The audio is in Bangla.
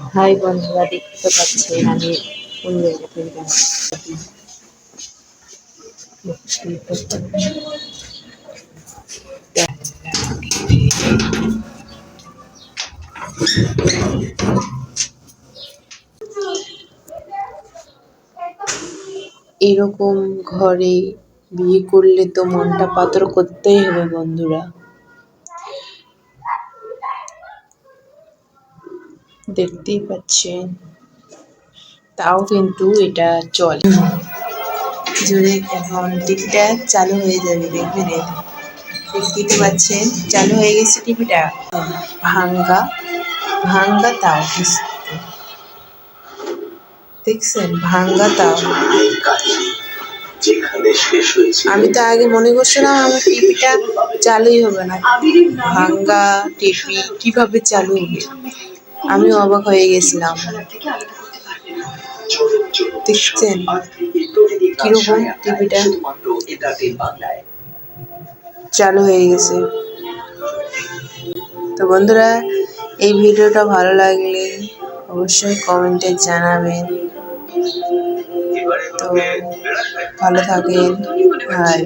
হাই বন্ধুরা, দেখতে পাচ্ছেন আমি জায়গা থেকে। এরকম ঘরে বিয়ে করলে তো মনটা পাথর করতেই হবে বন্ধুরা দেখতেই পাচ্ছেন। তাও কিন্তু এটা চলে। জোরে এখন টিভিটা চালু হয়ে যাবে, দেখবেন দেখতেই পাচ্ছেন, চালু হয়ে গেছে টিভিটা। ভাঙ্গা ভাঙ্গা তাও দেখছেন, ভাঙ্গা তাও। আমি তো আগে মনে করছিলাম আমার টিভিটা চালুই হবে না। ভাঙ্গা, টিভি, কীভাবে চালু হবে? আমি অবাক হয়ে গেছিলাম। দেখছেন? কীরকম টিভিটা? চালু হয়ে গেছে। তো বন্ধুরা, এই ভিডিওটা ভালো লাগলে অবশ্যই কমেন্টে জানাবেন। তো ভালো থাকেন। বাই